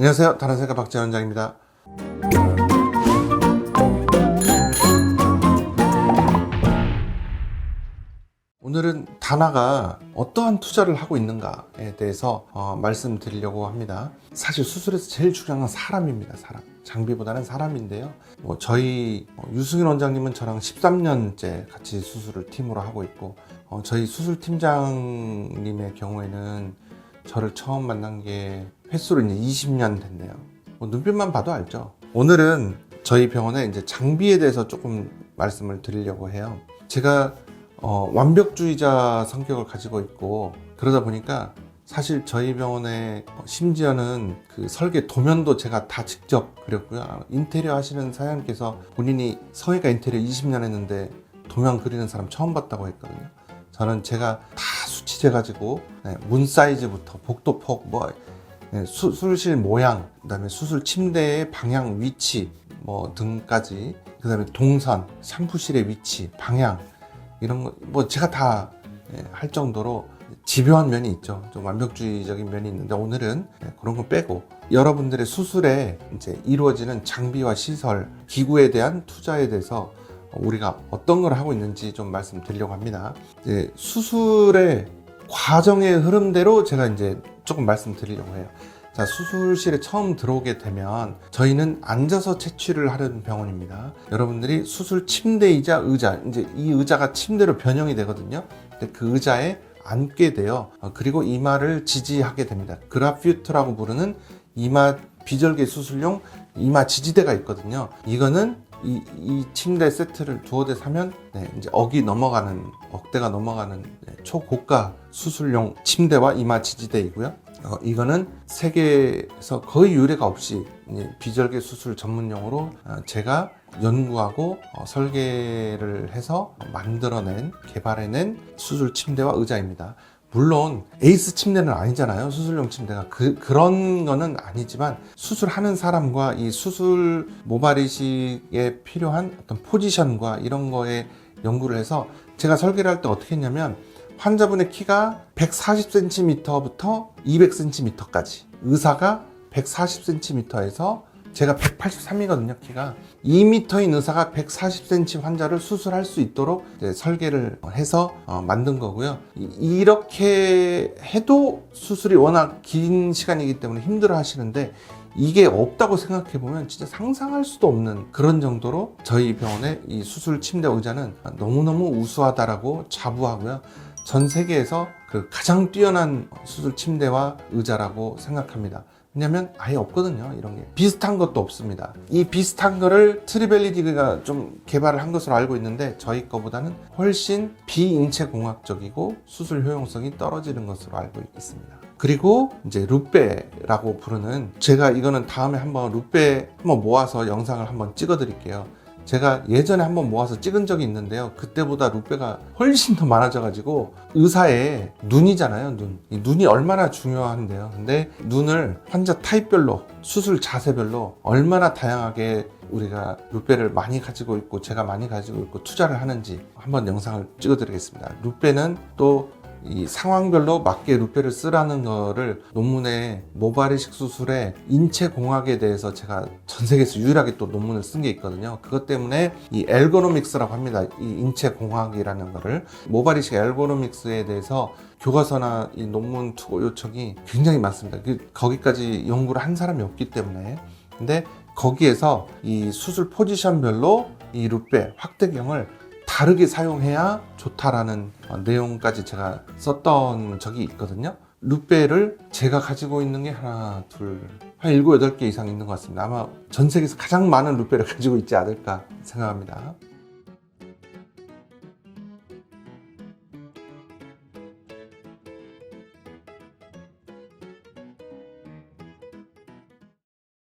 안녕하세요. 다른세가 박재 원장입니다. 오늘은 다나가 어떠한 투자를 하고 있는가에 대해서 어, 말씀드리려고 합니다. 사실 수술에서 제일 중요한 건 사람입니다. 사람. 장비보다는 사람인데요. 뭐 저희 어, 유승일 원장님은 저랑 13년째 같이 수술을 팀으로 하고 있고 어, 저희 수술 팀장님의 경우에는 저를 처음 만난 게 횟수로 이제 20년 됐네요. 뭐 눈빛만 봐도 알죠. 오늘은 저희 병원에 이제 장비에 대해서 조금 말씀을 드리려고 해요. 제가 어, 완벽주의자 성격을 가지고 있고 그러다 보니까 사실 저희 병원에 어, 심지어는 그 설계 도면도 제가 다 직접 그렸고요. 인테리어 하시는 사장님께서 본인이 성형외과 인테리어 20년 했는데 도면 그리는 사람 처음 봤다고 했거든요. 저는 제가 다 수치재 가지고 네, 문 사이즈부터 복도 폭 뭐 네, 수술실 모양 그다음에 수술 침대의 방향 위치 뭐 등까지 그다음에 동선 샴푸실의 위치 방향 이런 거 뭐 제가 다 할 정도로 집요한 면이 있죠. 좀 완벽주의적인 면이 있는데 오늘은 네, 그런 거 빼고 여러분들의 수술에 이제 이루어지는 장비와 시설, 기구에 대한 투자에 대해서 우리가 어떤 걸 하고 있는지 좀 말씀드리려고 합니다. 이제 수술의 과정의 흐름대로 제가 이제 조금 말씀드리려고 해요. 자, 수술실에 처음 들어오게 되면 저희는 앉아서 채취를 하는 병원입니다. 여러분들이 수술 침대이자 의자, 이제 이 의자가 침대로 변형이 되거든요. 근데 그 의자에 앉게 돼요. 어, 그리고 이마를 지지하게 됩니다. 그라퓨트라고 부르는 이마 비절개 수술용 이마 지지대가 있거든요. 이거는 이, 이 침대 세트를 두어 대 사면 네, 이제 억이 넘어가는 억대가 넘어가는 네, 초고가 수술용 침대와 이마 지지대이고요. 어, 이거는 세계에서 거의 유례가 없이 비절개 수술 전문용으로 어, 제가 연구하고 어, 설계를 해서 만들어낸 개발해낸 수술 침대와 의자입니다. 물론 에이스 침대는 아니잖아요. 수술용 침대가 그 그런 거는 아니지만 수술하는 사람과 이 수술 모발 이식에 필요한 어떤 포지션과 이런 거에 연구를 해서 제가 설계를 할 때 어떻게 했냐면 환자분의 키가 140cm부터 200cm까지 의사가 140cm에서 제가 183이거든요 키가. 2m인 의사가 140cm 환자를 수술할 수 있도록 설계를 해서 어, 만든 거고요. 이- 이렇게 해도 수술이 워낙 긴 시간이기 때문에 힘들어 하시는데 이게 없다고 생각해 보면 진짜 상상할 수도 없는 그런 정도로 저희 병원의 이 수술 침대 의자는 너무너무 우수하다라고 자부하고요. 전 세계에서 그 가장 뛰어난 수술 침대와 의자라고 생각합니다. 왜냐면 아예 없거든요. 이런 게. 비슷한 것도 없습니다. 이 비슷한 거를 트리벨리디가 좀 개발을 한 것으로 알고 있는데 저희 거보다는 훨씬 비인체 공학적이고 수술 효용성이 떨어지는 것으로 알고 있습니다. 그리고 이제 루페라고 부르는 제가 이거는 다음에 한번 루페 한번 모아서 영상을 한번 찍어 드릴게요. 제가 예전에 한번 모아서 찍은 적이 있는데요. 그때보다 루페가 훨씬 더 많아져가지고 의사의 눈이잖아요. 눈. 이 눈이 얼마나 중요한데요. 근데 눈을 환자 타입별로 수술 자세별로 얼마나 다양하게 우리가 루페를 많이 가지고 있고 제가 많이 가지고 있고 투자를 하는지 한번 영상을 찍어드리겠습니다. 루페는 또 이 상황별로 맞게 루페를 쓰라는 거를 논문에 모발이식 수술의 인체 공학에 대해서 제가 전 세계에서 유일하게 또 논문을 쓴 게 있거든요. 그것 때문에 이 엘고노믹스라고 합니다. 이 인체 공학이라는 거를 모발이식 엘고노믹스에 대해서 교과서나 이 논문 투고 요청이 굉장히 많습니다. 그 거기까지 연구를 한 사람이 없기 때문에 근데 거기에서 이 수술 포지션별로 이 루페 확대경을 다르게 사용해야 좋다라는 어, 내용까지 제가 썼던 적이 있거든요. 루페를 제가 가지고 있는 게 하나, 둘, 한 일곱, 여덟 개 이상 있는 것 같습니다. 아마 전 세계에서 가장 많은 루페를 가지고 있지 않을까 생각합니다.